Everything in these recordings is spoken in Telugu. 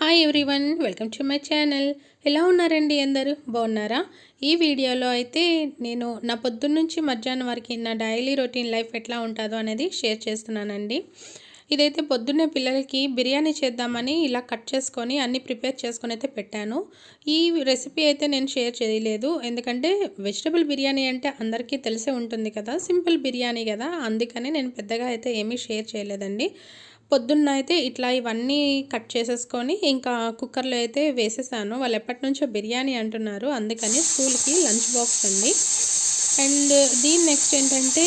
Hi everyone welcome to my channel ఎలా ఉన్నారండి అందరూ? బాగున్నారా? ఈ వీడియోలో అయితే నేను నా పొద్దున్న నుంచి మధ్యాహ్నం వరకు నా డైలీ రొటీన్ లైఫ్ ఎట్లా ఉంటుందో అనేది షేర్ చేస్తున్నానండి. ఇదైతే పొద్దున్నే పిల్లలకి బిర్యానీ చేద్దామని ఇలా కట్ చేసుకొని అన్నీ ప్రిపేర్ చేసుకొని అయితే పెట్టాను. ఈ రెసిపీ అయితే నేను షేర్ చేయలేదు. ఎందుకంటే వెజిటబుల్ బిర్యానీ అంటే అందరికీ తెలిసే ఉంటుంది కదా. సింపుల్ బిర్యానీ కదా. అందుకని నేను పెద్దగా అయితే ఏమీ షేర్ చేయలేదండి. పొద్దున్న అయితే ఇట్లా ఇవన్నీ కట్ చేసేసుకొని ఇంకా కుక్కర్లో అయితే వేసేసాను. వాళ్ళు ఎప్పటి నుంచో బిర్యానీ అంటున్నారు. అందుకని స్కూల్కి లంచ్ బాక్స్ అండి. అండ్ దీని నెక్స్ట్ ఏంటంటే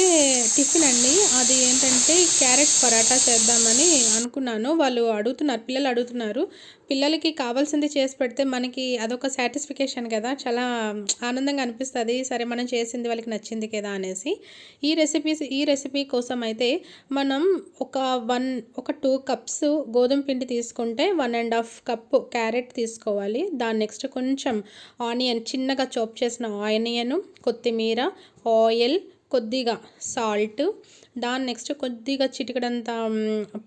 టిఫిన్ అండి. అది ఏంటంటే క్యారెట్ పరాటా చేద్దామని అనుకున్నాను. వాళ్ళు అడుగుతున్నారు పిల్లలు అడుగుతున్నారు. పిల్లలకి కావాల్సింది చేసి పెడితే మనకి అదొక సాటిస్ఫికేషన్ కదా. చాలా ఆనందంగా అనిపిస్తుంది. సరే మనం చేసింది వాళ్ళకి నచ్చింది కదా అనేసి. ఈ రెసిపీస్ ఈ రెసిపీ కోసం అయితే మనం ఒక వన్ ఒక టూ కప్స్ గోధుమ పిండి తీసుకుంటే one and half cup carrot తీసుకోవాలి. దాని నెక్స్ట్ కొంచెం ఆనియన్ చిన్నగా చోప్ చేసిన ఆనియన్ కొత్తిమీర ఆయిల్ కొద్దిగా సాల్ట్ దాని నెక్స్ట్ కొద్దిగా చిటికడంత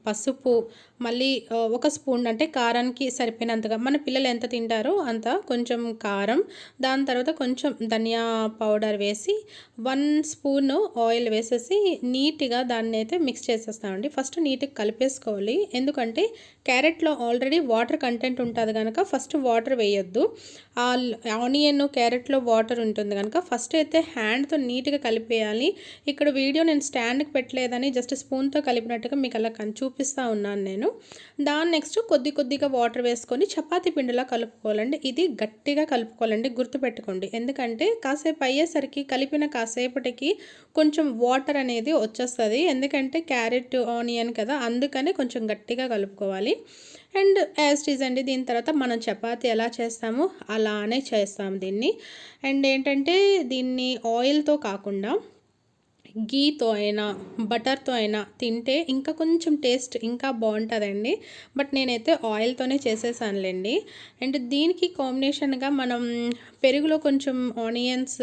పసుపు మళ్ళీ ఒక స్పూన్ అంటే కారానికి సరిపోయినంతగా మన పిల్లలు ఎంత తింటారో అంత కొంచెం కారం దాని తర్వాత కొంచెం ధనియా పౌడర్ వేసి వన్ స్పూన్ ఆయిల్ వేసేసి నీట్గా దాన్ని అయితే మిక్స్ చేసేస్తామండి. ఫస్ట్ నీట్గా కలిపేసుకోవాలి. ఎందుకంటే క్యారెట్లో ఆల్రెడీ వాటర్ కంటెంట్ ఉంటుంది కనుక ఫస్ట్ వాటర్ వేయొద్దు. ఆ ఆనియన్ క్యారెట్లో వాటర్ ఉంటుంది కనుక ఫస్ట్ అయితే హ్యాండ్తో నీట్గా కలిపేయాలి. ఇక్కడ వీడియో నేను స్టాండ్కి పెట్టలేదని జస్ట్ స్పూన్తో కలిపినట్టుగా మీకు అలా చూపిస్తూ ఉన్నాను నేను. దాని నెక్స్ట్ కొద్ది కొద్దిగా వాటర్ వేసుకొని చపాతీ పిండిలా కలుపుకోవాలండి. ఇది గట్టిగా కలుపుకోవాలండి. గుర్తుపెట్టుకోండి. ఎందుకంటే కాసేపు అయ్యేసరికి కలిపిన కాసేపటికి కొంచెం వాటర్ అనేది వచ్చేస్తుంది. ఎందుకంటే క్యారెట్ ఆనియన్ కదా అందుకని కొంచెం గట్టిగా కలుపుకోవాలి. అండ్ యాస్టీజ్ అండి దీని తర్వాత మనం చపాతీ ఎలా చేస్తామో అలానే చేస్తాం దీన్ని. అండ్ ఏంటంటే దీన్ని ఆయిల్తో కాకుండా గీతో అయినా బటర్తో అయినా తింటే ఇంకా కొంచెం టేస్ట్ ఇంకా బాగుంటుందండి. బట్ నేనైతే ఆయిల్తోనే చేసేసానులేండి. అండ్ దీనికి కాంబినేషన్గా మనం పెరుగులో కొంచెం ఆనియన్స్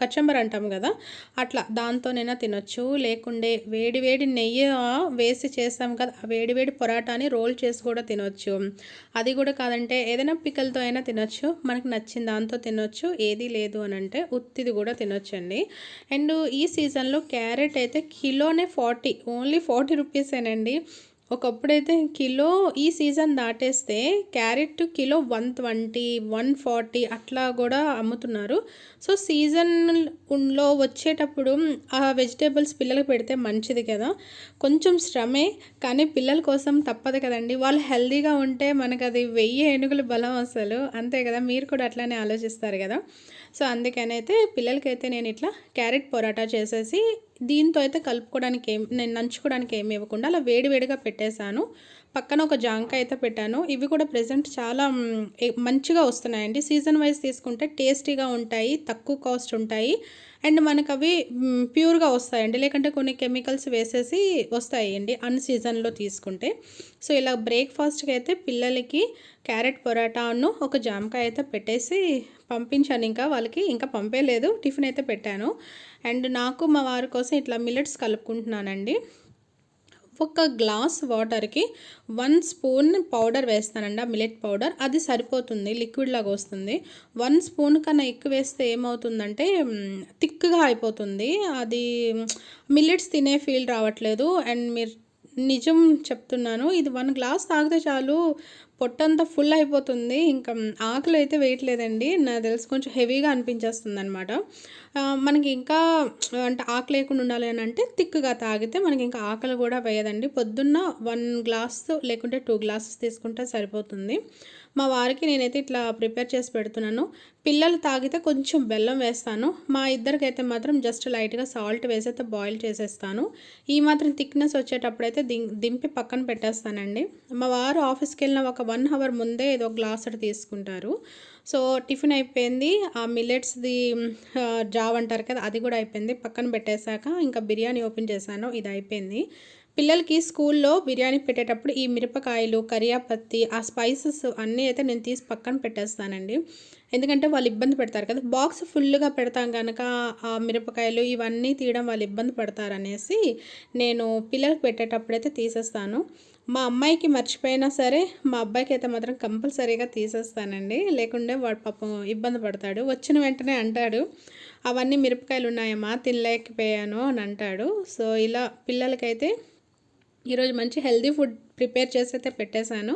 కచంబర్ అంటాం కదా అట్లా దాంతోనైనా తినొచ్చు. లేకుండే వేడి వేడి నెయ్యి వేసి చేస్తాం కదా వేడి వేడి పొరాటాని రోల్ చేసి కూడా తినొచ్చు. అది కూడా కాదంటే ఏదైనా పికల్తో అయినా తినొచ్చు. మనకు నచ్చిన దాంతో తినొచ్చు. ఏది లేదు అని అంటే ఉత్తిది కూడా తినొచ్చండి. అండ్ ఈ సీజన్ సీజన్లో క్యారెట్ అయితే కిలోనే ఫార్టీ ఓన్లీ ఫార్టీ రూపీసేనండి. ఒకప్పుడైతే కిలో ఈ season దాటేస్తే carrot kilo one twenty one forty అట్లా కూడా అమ్ముతున్నారు. సో సీజన్లో వచ్చేటప్పుడు ఆ వెజిటేబుల్స్ పిల్లలకు పెడితే మంచిది కదా. కొంచెం శ్రమే కానీ పిల్లల కోసం తప్పదు కదండి. వాళ్ళు హెల్దీగా ఉంటే మనకు అది వెయ్యి ఏనుగులు బలం అసలు. అంతే కదా మీరు కూడా అట్లానే ఆలోచిస్తారు కదా. సో అందుకనైతే పిల్లలకైతే నేను ఇట్లా క్యారెట్ పొరాటా చేసేసి దీంతో అయితే కలుపుకోవడానికి ఏం నేను నంచుకోవడానికి ఏమి ఇవ్వకుండా అలా వేడివేడిగా పెట్టేశాను. పక్కన ఒక జాంకాయ అయితే పెట్టాను. ఇవి కూడా ప్రజెంట్ చాలా మంచిగా వస్తున్నాయండి. సీజన్ వైజ్ తీసుకుంటే టేస్టీగా ఉంటాయి తక్కువ కాస్ట్ ఉంటాయి. అండ్ మనకు అవి ప్యూర్గా వస్తాయండి. లేకంటే కొన్ని కెమికల్స్ వేసేసి వస్తాయండి అన్ సీజన్లో తీసుకుంటే. సో ఇలా బ్రేక్ఫాస్ట్కి అయితే పిల్లలకి క్యారెట్ పొరాటాను ఒక జామకాయ అయితే పెట్టేసి పంపించాను. ఇంకా వాళ్ళకి ఇంకా పంపేలేదు. టిఫిన్ అయితే పెట్టాను. అండ్ నాకు మా వారి కోసం ఇట్లా మిల్లెట్స్ కలుపుకుంటున్నానండి. ఒక్క గ్లాస్ వాటర్కి వన్ స్పూన్ పౌడర్ వేస్తానండి. ఆ మిలెట్ పౌడర్ అది సరిపోతుంది లిక్విడ్ లాగా వస్తుంది. వన్ స్పూన్ కన్నా ఎక్కువ వేస్తే ఏమవుతుందంటే థిక్గా అయిపోతుంది. అది మిల్లెట్స్ తినే ఫీల్ రావట్లేదు. అండ్ మీరు నిజం చెప్తున్నాను. ఇది వన్ గ్లాస్ తాగితే చాలు పొట్టంతా ఫుల్ అయిపోతుంది. ఇంకా ఆకలి అయితే వేయట్లేదండి. నాకు తెలిసి కొంచెం హెవీగా అనిపించేస్తుంది అనమాట మనకి ఇంకా అంటే ఆకలి లేకుండా ఉండాలి అని అంటే థిక్గా తాగితే మనకి ఇంకా ఆకలి కూడా వేయదండి. పొద్దున్న వన్ గ్లాస్ లేకుంటే టూ గ్లాసెస్ తీసుకుంటే సరిపోతుంది. మా వారికి నేనైతే ఇట్లా ప్రిపేర్ చేసి పెడుతున్నాను. పిల్లలు తాగితే కొంచెం బెల్లం వేస్తాను. మా ఇద్దరికైతే మాత్రం జస్ట్ లైట్గా సాల్ట్ వేసైతే బాయిల్ చేసేస్తాను. ఈ మాత్రం థిక్నెస్ వచ్చేటప్పుడైతే దింపి పక్కన పెట్టేస్తానండి. మా వారు ఆఫీస్కి వెళ్ళిన ఒక వన్ అవర్ ముందే ఏదో గ్లాస్ అటు తీసుకుంటారు. సో టిఫిన్ అయిపోయింది. ఆ మిల్లెట్స్ది జావ్ అంటారు కదా అది కూడా అయిపోయింది. పక్కన పెట్టేశాక ఇంకా బిర్యానీ ఓపెన్ చేశాను. ఇది అయిపోయింది. పిల్లలకి స్కూల్లో బిర్యానీ పెట్టేటప్పుడు ఈ మిరపకాయలు కరియాపత్తి ఆ స్పైసెస్ అన్నీ అయితే నేను తీసి పక్కన పెట్టేస్తానండి. ఎందుకంటే వాళ్ళు ఇబ్బంది పెడతారు కదా. బాక్స్ ఫుల్గా పెడతాం కనుక ఆ మిరపకాయలు ఇవన్నీ తీయడం వాళ్ళు ఇబ్బంది పడతారనేసి నేను పిల్లలకు పెట్టేటప్పుడైతే తీసేస్తాను. మా అమ్మాయికి మర్చిపోయినా సరే మా అబ్బాయికి అయితే మాత్రం కంపల్సరీగా తీసేస్తానండి. లేకుంటే వాడు పాపం ఇబ్బంది పడతాడు. వచ్చిన వెంటనే అంటాడు అవన్నీ మిరపకాయలు ఉన్నాయమ్మా తినలేకపోయాను అని అంటాడు. సో ఇలా పిల్లలకైతే ఈరోజు మంచి హెల్దీ ఫుడ్ ప్రిపేర్ చేసి అయితే పెట్టేశాను.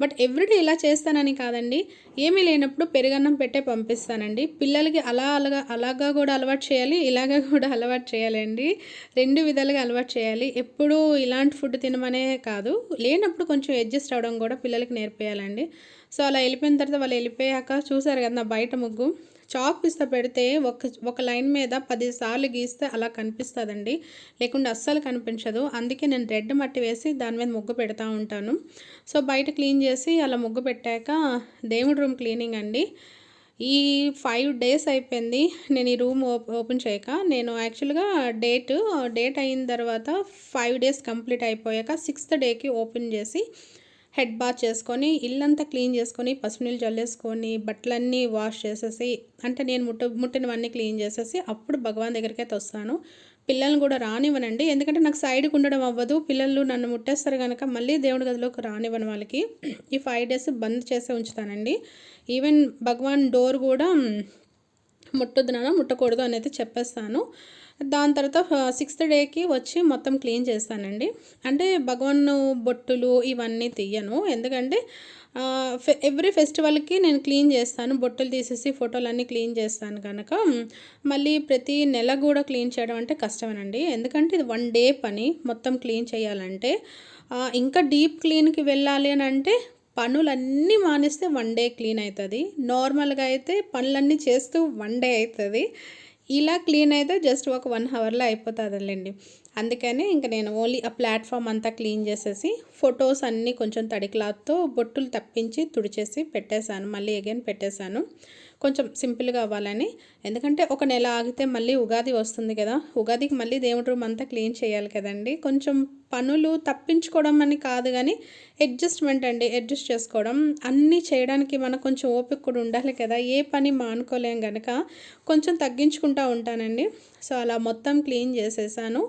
బట్ ఎవ్రీడే ఇలా చేస్తానని కాదండి. ఏమీ లేనప్పుడు పెరుగన్నం పెట్టే పంపిస్తానండి. పిల్లలకి అలా అలాగా అలాగా కూడా అలవాటు చేయాలి ఇలాగా కూడా అలవాటు చేయాలండి. రెండు విధాలుగా అలవాటు చేయాలి. ఎప్పుడూ ఇలాంటి ఫుడ్ తినమనే కాదు. లేనప్పుడు కొంచెం అడ్జస్ట్ అవ్వడం కూడా పిల్లలకి నేర్పేయాలండి. సో అలా వెళ్ళిపోయిన తర్వాత వాళ్ళు వెళ్ళిపోయాక చూసారు కదా నా బయట ముగ్గు. చాక్ పిస్త పెడితే ఒక ఒక లైన్ మీద పది సార్లు గీస్తే అలా కనిపిస్తుందండి. లేకుంటే అస్సలు కనిపించదు. అందుకే నేను రెడ్ మట్టి వేసి దాని మీద ముగ్గు పెడతా ఉంటాను. సో బయట క్లీన్ చేసి అలా ముగ్గు పెట్టాక దేవుడి రూమ్ క్లీనింగ్ అండి. ఈ ఫైవ్ డేస్ అయిపోయింది నేను ఈ రూమ్ ఓపెన్ చేయక. నేను యాక్చువల్గా డేట్ డేట్ అయిన తర్వాత ఫైవ్ డేస్ కంప్లీట్ అయిపోయాక సిక్స్త్ డేకి ఓపెన్ చేసి హెడ్ బాత్ చేసుకొని ఇల్లంతా క్లీన్ చేసుకొని పసుపు నీళ్ళు చల్లేసుకొని బట్టలన్నీ వాష్ చేసేసి అంటే నేను ముట్ట ముట్టినవన్నీ క్లీన్ చేసేసి అప్పుడు భగవాన్ దగ్గరికి అయితే వస్తాను. పిల్లల్ని కూడా రానివ్వనండి. ఎందుకంటే నాకు సైడ్కి ఉండడం అవ్వదు. పిల్లలు నన్ను ముట్టేస్తారు కనుక మళ్ళీ దేవుడి గదిలోకి రానివ్వను వాళ్ళకి. ఈ ఫైవ్ డేస్ బంద్ చేసే ఉంచుతానండి. ఈవెన్ భగవాన్ డోర్ కూడా ముట్టొద్దు నాన్న ముట్టకూడదు అనేది చెప్పేస్తాను. దాని తర్వాత సిక్స్త్ డేకి వచ్చి మొత్తం క్లీన్ చేస్తానండి. అంటే భగవాన్ బొట్టులు ఇవన్నీ తీయను. ఎందుకంటే ఎవ్రీ ఫెస్టివల్కి నేను క్లీన్ చేస్తాను. బొట్టులు తీసేసి ఫోటోలు అన్నీ క్లీన్ చేస్తాను కనుక మళ్ళీ ప్రతి నెల కూడా క్లీన్ చేయడం అంటే కష్టమేనండి. ఎందుకంటే ఇది వన్ డే పని మొత్తం క్లీన్ చేయాలంటే. ఇంకా డీప్ క్లీన్కి వెళ్ళాలి అని అంటే పనులన్నీ మానేస్తే వన్ డే క్లీన్ అవుతుంది. నార్మల్గా అయితే పనులన్నీ చేస్తూ వన్ డే అవుతుంది. ఇలా క్లీన్ అయితే జస్ట్ ఒక వన్ అవర్లో అయిపోతుందిలేండి. అందుకనే ఇంకా నేను ఓన్లీ ఆ ప్లాట్ఫామ్ అంతా క్లీన్ చేసేసి ఫొటోస్ అన్నీ కొంచెం తడి క్లాత్తో బొట్టులు తప్పించి తుడిచేసి పెట్టేశాను. మళ్ళీ అగైన్ పెట్టేశాను. కొంచెం సింపుల్గా అవ్వాలని. ఎందుకంటే ఒక నెల ఆగితే మళ్ళీ ఉగాది వస్తుంది కదా. ఉగాదికి మళ్ళీ దేవుడి రూమ్ అంతా క్లీన్ చేయాలి కదండి. కొంచెం పనులు తప్పించుకోవడం అని కాదు కానీ అడ్జస్ట్మెంట్ అండి అడ్జస్ట్ చేసుకోవడం. అన్నీ చేయడానికి మనకు కొంచెం ఓపిక కూడా ఉండాలి కదా. ఏ పని మానుకోలేం కనుక కొంచెం తగ్గించుకుంటూ ఉంటానండి. సో అలా మొత్తం క్లీన్ చేసేసాను.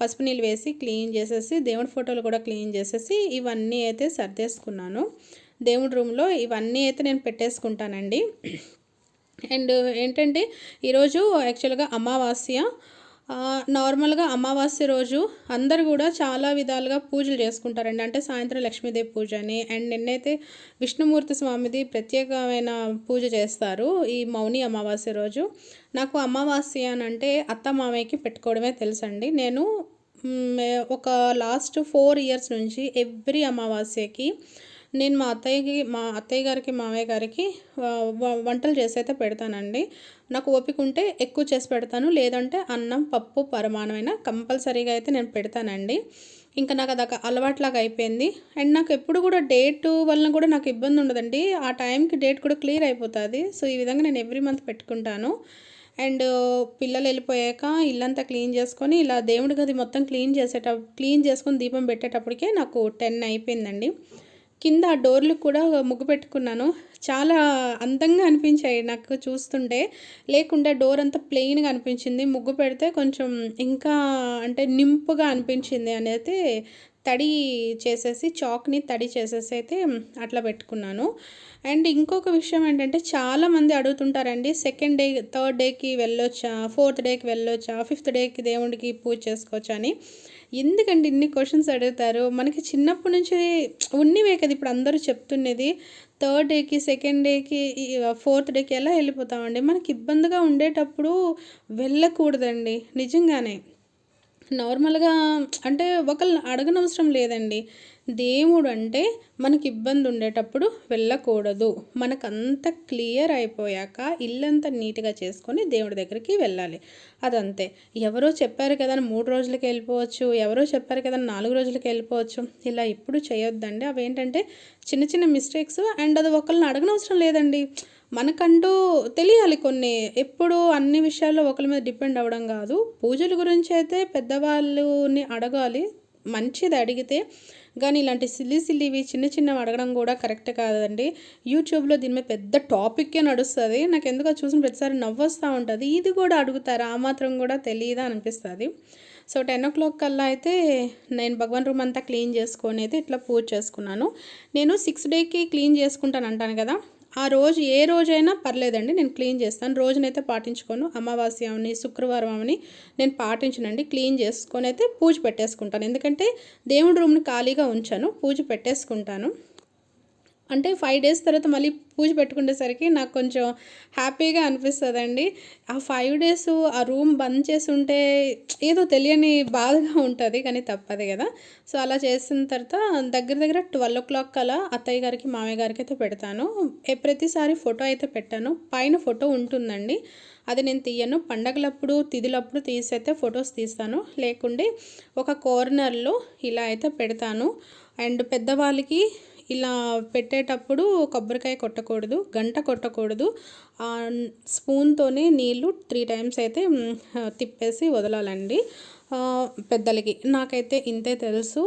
పసుపు నీళ్ళు వేసి క్లీన్ చేసేసి దేవుడి ఫోటోలు కూడా క్లీన్ చేసేసి ఇవన్నీ అయితే సర్దేసుకున్నాను. దేవుడి రూమ్లో ఇవన్నీ అయితే నేను పెట్టేసుకుంటానండి. అండ్ ఏంటంటే ఈరోజు యాక్చువల్గా అమావాస్య. నార్మల్గా అమావాస్య రోజు అందరు కూడా చాలా విధాలుగా పూజలు చేసుకుంటారండి. అంటే సాయంత్రం లక్ష్మీదేవి పూజ అని అండ్ నిన్నైతే విష్ణుమూర్తి స్వామిది ప్రత్యేకమైన పూజ చేస్తారు ఈ మౌని అమావాస్య రోజు. నాకు అమావాస్య అని అంటే అత్త మామయ్యకి పెట్టుకోవడమే తెలుసండి. నేను ఒక లాస్ట్ ఫోర్ ఇయర్స్ నుంచి ఎవ్రీ అమావాస్యకి నేను మా అత్తయ్యకి మా అత్తయ్య గారికి మామయ్య గారికి వంటలు చేసి అయితే పెడతానండి. నాకు ఓపిక ఉంటే ఎక్కువ చేసి పెడతాను. లేదంటే అన్నం పప్పు పరమాణమైన కంపల్సరీగా అయితే నేను పెడతానండి. ఇంకా నాకు అదొక అలవాట్లాగా అయిపోయింది. అండ్ నాకు ఎప్పుడు కూడా డేట్ వలన కూడా నాకు ఇబ్బంది ఉండదండి. ఆ టైంకి డేట్ కూడా క్లియర్ అయిపోతుంది. సో ఈ విధంగా నేను ఎవ్రీ మంత్ పెట్టుకుంటాను. అండ్ పిల్లలు వెళ్ళిపోయాక ఇల్లంతా క్లీన్ చేసుకొని ఇలా దేవుడి గది మొత్తం క్లీన్ చేసేట క్లీన్ చేసుకొని దీపం పెట్టేటప్పటికే నాకు టెన్ అయిపోయిందండి. కింద డోర్లు కూడా ముగ్గు పెట్టుకున్నాను. చాలా అందంగా అనిపించాయి నాకు చూస్తుంటే. లేకుంటే డోర్ అంతా ప్లెయిన్గా అనిపించింది. ముగ్గు పెడితే కొంచెం ఇంకా అంటే నింపుగా అనిపించింది అనేది తడి చేసేసి చాక్ని తడి చేసేసి అయితే అట్లా పెట్టుకున్నాను. అండ్ ఇంకొక విషయం ఏంటంటే చాలామంది అడుగుతుంటారండి సెకండ్ డే థర్డ్ డేకి వెళ్ళొచ్చా? ఫోర్త్ డేకి వెళ్ళొచ్చా? ఫిఫ్త్ డేకి దేవుడికి పూజ చేసుకోవచ్చా? అని. ఎందుకండి ఇన్ని క్వశ్చన్స్ అడుగుతారు? మనకి చిన్నప్పటి నుంచి ఉన్నవే కదా ఇప్పుడు అందరూ చెప్తున్నది. థర్డ్ డేకి సెకండ్ డేకి ఫోర్త్ డేకి ఎలా వెళ్ళిపోతామండి? మనకి ఇబ్బందిగా ఉండేటప్పుడు వెళ్ళకూడదండి నిజంగానే. నార్మల్గా అంటే ఒకళ్ళని అడగనవసరం లేదండి. దేవుడు అంటే మనకి ఇబ్బంది ఉండేటప్పుడు వెళ్ళకూడదు. మనకంత క్లియర్ అయిపోయాక ఇల్లంతా నీట్గా చేసుకొని దేవుడి దగ్గరికి వెళ్ళాలి. అదంతే. ఎవరో చెప్పారు కదా మూడు రోజులకి వెళ్ళిపోవచ్చు ఎవరో చెప్పారు కదా నాలుగు రోజులకి వెళ్ళిపోవచ్చు. ఇలా ఇప్పుడు చేయొద్దండి. అవి ఏంటంటే చిన్న చిన్న మిస్టేక్స్ అండ్ అది ఒకళ్ళని అడగనవసరం లేదండి. మనకంటూ తెలియాలి కొన్ని. ఎప్పుడు అన్ని విషయాల్లో ఒకరి మీద డిపెండ్ అవ్వడం కాదు. పూజల గురించి అయితే పెద్దవాళ్ళని అడగాలి. మంచిది అడిగితే కానీ ఇలాంటి సిల్లి సిల్లివి చిన్న చిన్నవి అడగడం కూడా కరెక్ట్ కాదండి. యూట్యూబ్లో దీని మీద పెద్ద టాపిక్కే నడుస్తుంది. నాకు ఎందుకో చూసిన ప్రతిసారి నవ్వొస్తూ ఉంటుంది. ఇది కూడా అడుగుతారు? ఆ మాత్రం కూడా తెలియదా అనిపిస్తుంది. సో టెన్ ఓ క్లాక్ కల్లా అయితే నేను భగవాన్ రూమ్ అంతా క్లీన్ చేసుకొని అయితే ఇట్లా పూజ చేసుకున్నాను. నేను సిక్స్ డేకి క్లీన్ చేసుకుంటాను అంటాను కదా? ఆ రోజు ఏ రోజైనా పర్లేదండి నేను క్లీన్ చేస్తాను. రోజునైతే పాటించుకోను. అమావాస్య అవని శుక్రవారం అవని నేను పాటించనండి. క్లీన్ చేసుకొని అయితే పూజ పెట్టేసుకుంటాను. ఎందుకంటే దేవుడి రూమ్ని ఖాళీగా ఉంచాను. పూజ పెట్టేసుకుంటాను. అంటే ఫైవ్ డేస్ తర్వాత మళ్ళీ పూజ పెట్టుకునేసరికి నాకు కొంచెం హ్యాపీగా అనిపిస్తుందండి. ఆ ఫైవ్ డేస్ ఆ రూమ్ బంద్ చేసి ఉంటే ఏదో తెలియని బాధగా ఉంటుంది కానీ తప్పదు కదా. సో అలా చేసిన తర్వాత దగ్గర దగ్గర ట్వెల్వ్ ఓ క్లాక్ అలా అత్తయ్య గారికి మామయ్య గారికి అయితే పెడతాను ప్రతిసారి ఫోటో అయితే పెట్టాను. పైన ఫోటో ఉంటుందండి. అది నేను తీయను. పండగలప్పుడు తిథులప్పుడు తీసైతే ఫొటోస్ తీస్తాను. లేకుంటే ఒక కార్నర్లో ఇలా అయితే పెడతాను. అండ్ పెద్దవాళ్ళకి ఇలా పెట్టేటప్పుడు కొబ్బరికాయ కొట్టకూడదు గంట కొట్టకూడదు. స్పూన్తోనే నీళ్ళు త్రీ టైమ్స్ అయితే తిప్పేసి వదలాలండి. పెద్దలకి. నాకైతే ఇంతే తెలుసు.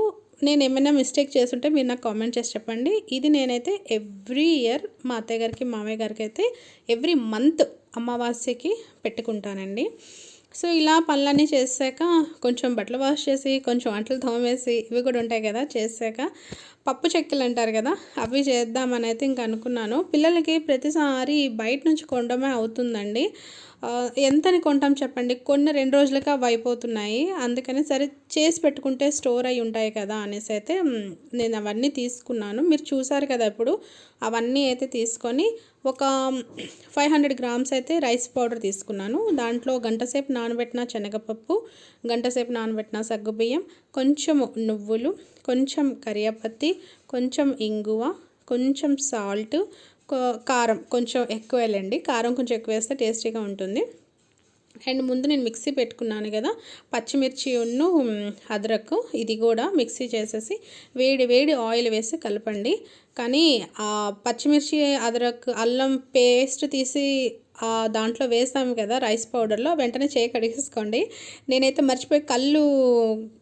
నేను ఏమైనా మిస్టేక్ చేస్తుంటే మీరు నాకు కామెంట్ చేసి చెప్పండి. ఇది నేనైతే ఎవ్రీ ఇయర్ మా అత్తయ్య గారికి మామయ్య గారికి అయితే ఎవ్రీ మంత్ అమావాస్యకి పెట్టుకుంటానండి. సో ఇలా పనులన్నీ చేసాక కొంచెం బట్టలు వాష్ చేసి కొంచెం అంటలు తోమేసి ఇవి కూడా ఉంటాయి కదా చేసాక పప్పు చెక్కలు అంటారు కదా అవి చేద్దామని అయితే ఇంక అనుకున్నాను. పిల్లలకి ప్రతిసారి బయట నుంచి కొండమే అవుతుందండి. ఎంతని కొంటాం చెప్పండి? కొన్ని రెండు రోజులకి అవి అయిపోతున్నాయి. అందుకని సరే చేసి పెట్టుకుంటే స్టోర్ అయి ఉంటాయి కదా అనేసి అయితే నేను అవన్నీ తీసుకున్నాను. మీరు చూసారు కదా ఇప్పుడు అవన్నీ అయితే తీసుకొని ఒక ఫైవ్ హండ్రెడ్ గ్రామ్స్ అయితే రైస్ పౌడర్ తీసుకున్నాను. దాంట్లో గంటసేపు నానబెట్టిన శనగపప్పు గంటసేపు నానబెట్టిన సగ్గుబియ్యం కొంచెం నువ్వులు కొంచెం కరియాపత్తి కొంచెం ఇంగువ కొంచెం సాల్ట్ కారం కొంచెం ఎక్కువ వెళ్ళండి కారం కొంచెం ఎక్కువ వేస్తే టేస్టీగా ఉంటుంది. అండ్ ముందు నేను మిక్సీ పెట్టుకున్నాను కదా పచ్చిమిర్చి ఉన్ను అదరకు ఇది కూడా మిక్సీ చేసేసి వేడి వేడి ఆయిల్ వేసి కలపండి. కానీ పచ్చిమిర్చి అదరక్ అల్లం పేస్ట్ తీసి దాంట్లో వేస్తాము కదా రైస్ పౌడర్లో వెంటనే చేయి కడిగేసుకోండి. నేనైతే మర్చిపోయి కళ్ళు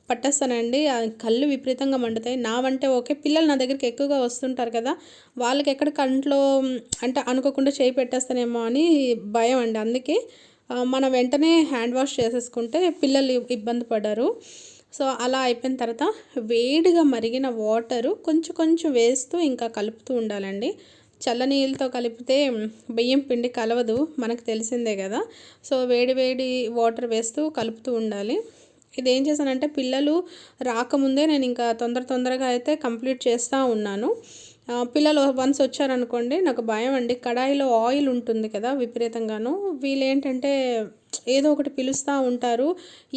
పట్టేస్తానండి. ఆ కళ్ళు విపరీతంగా మండుతాయి. నా వంటే ఓకే. పిల్లలు నా దగ్గరికి ఎక్కువగా వస్తుంటారు కదా వాళ్ళకి ఎక్కడ కంట్లో అంటే అనుకోకుండా చేయి పెట్టేస్తానేమో అని భయం అండి. అందుకే మనం వెంటనే హ్యాండ్ వాష్ చేసేసుకుంటే పిల్లలు ఇబ్బంది పడరు. సో అలా అయిపోయిన తర్వాత వేడిగా మరిగిన వాటరు కొంచెం కొంచెం వేస్తూ ఇంకా కలుపుతూ ఉండాలండి. చల్లనీళ్ళతో కలిపితే బియ్యం పిండి కలవదు మనకు తెలిసిందే కదా. సో వేడి వేడి వాటర్ వేస్తూ కలుపుతూ ఉండాలి. ఇది ఏం చేశానంటే పిల్లలు రాకముందే నేను ఇంకా తొందర తొందరగా అయితే కంప్లీట్ చేస్తూ ఉన్నాను. పిల్లలు వన్స్ వచ్చారనుకోండి నాకు భయం అండి. కడాయిలో ఆయిల్ ఉంటుంది కదా విపరీతంగాను. వీళ్ళు ఏంటంటే ఏదో ఒకటి పిలుస్తూ ఉంటారు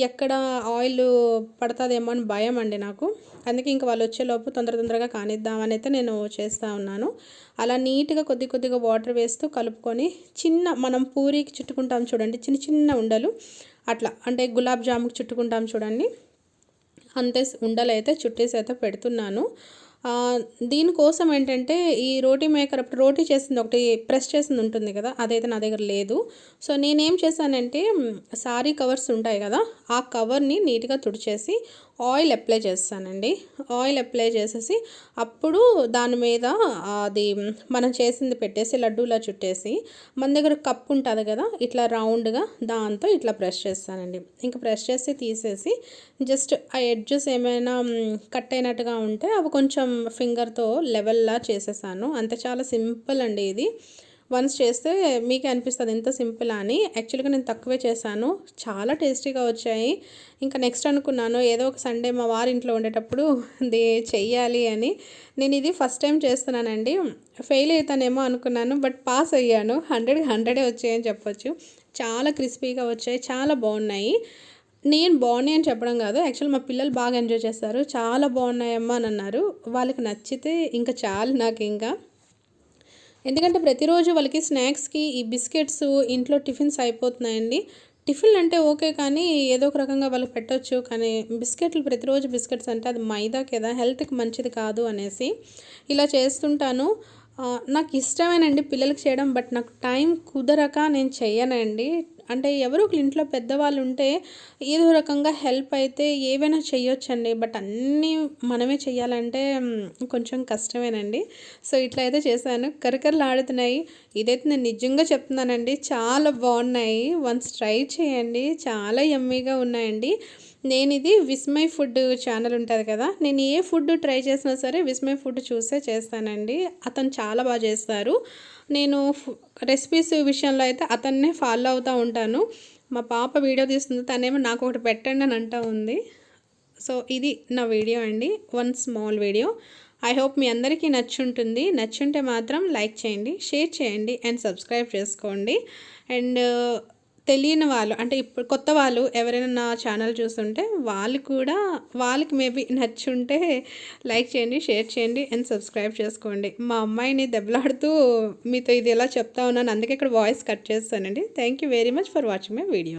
ఎక్కడ ఆయిల్ పడుతుందేమో అని భయం అండి నాకు. అందుకే ఇంకా వాళ్ళు వచ్చేలోపు తొందర తొందరగా కానిద్దామని అయితే నేను చేస్తూ ఉన్నాను. అలా నీట్గా కొద్ది కొద్దిగా వాటర్ వేస్తూ కలుపుకొని చిన్న మనం పూరికి చుట్టుకుంటాం చూడండి చిన్న చిన్న ఉండలు అట్లా. అంటే గులాబ్ జాముకి చుట్టుకుంటాం చూడండి. అంతే ఉండలు అయితే చుట్టేసి అయితే పెడుతున్నాను. దీనికోసం ఏంటంటే ఈ రోటీ మేకర్ అప్పుడు రోటీ చేసింది ఒకటి ప్రెస్ చేసింది ఉంటుంది కదా అదైతే నా దగ్గర లేదు. సో నేనేం చేశానంటే శారీ సారీ కవర్స్ ఉంటాయి కదా ఆ కవర్ని నీట్గా తుడిచేసి ఆయిల్ అప్లై చేస్తానండి. ఆయిల్ అప్లై చేసేసి అప్పుడు దాని మీద అది మనం చేసింది పెట్టేసి లడ్డూలా చుట్టేసి మన దగ్గర కప్ ఉంటుంది కదా ఇట్లా రౌండ్గా దాంతో ఇట్లా ప్రెస్ చేస్తానండి. ఇంకా ప్రెస్ చేసి తీసేసి జస్ట్ ఆ ఎడ్జెస్ ఏమైనా కట్ అయినట్టుగా ఉంటే అవి కొంచెం ఫింగర్తో లెవెల్లా చేసేసాను. అంతే చాలా సింపుల్ అండి ఇది. వన్స్ చేస్తే మీకే అనిపిస్తుంది. ఎంత సింపుల్ అని. యాక్చువల్గా నేను తక్కువే చేశాను. చాలా టేస్టీగా వచ్చాయి. ఇంకా నెక్స్ట్ అనుకున్నాను ఏదో ఒక సండే మా వారి ఇంట్లో ఉండేటప్పుడు ఇది చెయ్యాలి అని. నేను ఇది ఫస్ట్ టైం చేస్తున్నానండి. ఫెయిల్ అవుతానేమో అనుకున్నాను బట్ పాస్ అయ్యాను. హండ్రెడ్ హండ్రెడే వచ్చాయని చెప్పొచ్చు. చాలా క్రిస్పీగా వచ్చాయి. చాలా బాగున్నాయి. నేను బాగున్నాయి అని చెప్పడం కాదు. యాక్చువల్ మా పిల్లలు బాగా ఎంజాయ్ చేస్తారు. చాలా బాగున్నాయమ్మా అని అన్నారు. వాళ్ళకి నచ్చితే ఇంకా చాలు నాకు ఇంకా ఎందుకంటే ప్రతిరోజు వాళ్ళకి స్నాక్స్కి ఈ బిస్కెట్స్ ఇంట్లో టిఫిన్స్ అయిపోతున్నాయండి. టిఫిన్లు అంటే ఓకే కానీ ఏదో ఒక రకంగా వాళ్ళు పెట్టొచ్చు కానీ బిస్కెట్లు ప్రతిరోజు బిస్కెట్స్ అంటే అది మైదా కదా హెల్త్కి మంచిది కాదు అనేసి ఇలా చేస్తుంటాను. నాకు ఇష్టమేనండి పిల్లలకి చేయడం బట్ నాకు టైం కుదరక నేను చేయనండి అంటే ఎవరో ఇంట్లో పెద్దవాళ్ళు ఉంటే ఏదో రకంగా హెల్ప్ అయితే ఏవైనా చేయొచ్చండి బట్ అన్నీ మనమే చేయాలంటే కొంచెం కష్టమేనండి. సో ఇట్లా అయితే చేశాను. కరకరలు ఆడుతున్నాయి. ఇదైతే నేను నిజంగా చెప్తున్నానండి. చాలా బాగున్నాయి. వన్స్ ట్రై చేయండి. చాలా ఎమ్మీగా ఉన్నాయండి. నేను ఇది విస్మయ్ ఫుడ్ ఛానల్ ఉంటుంది కదా. నేను ఏ ఫుడ్ ట్రై చేసినా సరే విస్మయ్ ఫుడ్ చూసే చేస్తానండి. అతను చాలా బాగా చేస్తారు. నేను రెసిపీస్ విషయంలో అయితే అతన్నే ఫాలో అవుతూ ఉంటాను. మా పాప వీడియో తీస్తుంది తనేమో నాకు ఒకటి పెట్టండి అని అంటూ ఉంది. సో ఇది నా వీడియో అండి. One small video I hope మీ అందరికీ నచ్చుంటుంది. నచ్చుంటే మాత్రం లైక్ చేయండి షేర్ చేయండి అండ్ సబ్స్క్రైబ్ చేసుకోండి. అండ్ తెలియని వాళ్ళు అంటే ఇప్పుడు కొత్త వాళ్ళు ఎవరైనా నా ఛానల్ చూస్తుంటే వాళ్ళు కూడా వాళ్ళకి మేబీ నచ్చుంటే లైక్ చేయండి షేర్ చేయండి అండ్ సబ్స్క్రైబ్ చేసుకోండి. మా అమ్మాయిని దెబ్బలాడుతూ మీతో ఇది ఎలా చెప్తా ఉన్నాను అందుకే ఇక్కడ వాయిస్ కట్ చేస్తానండి. Thank you very much for watching my video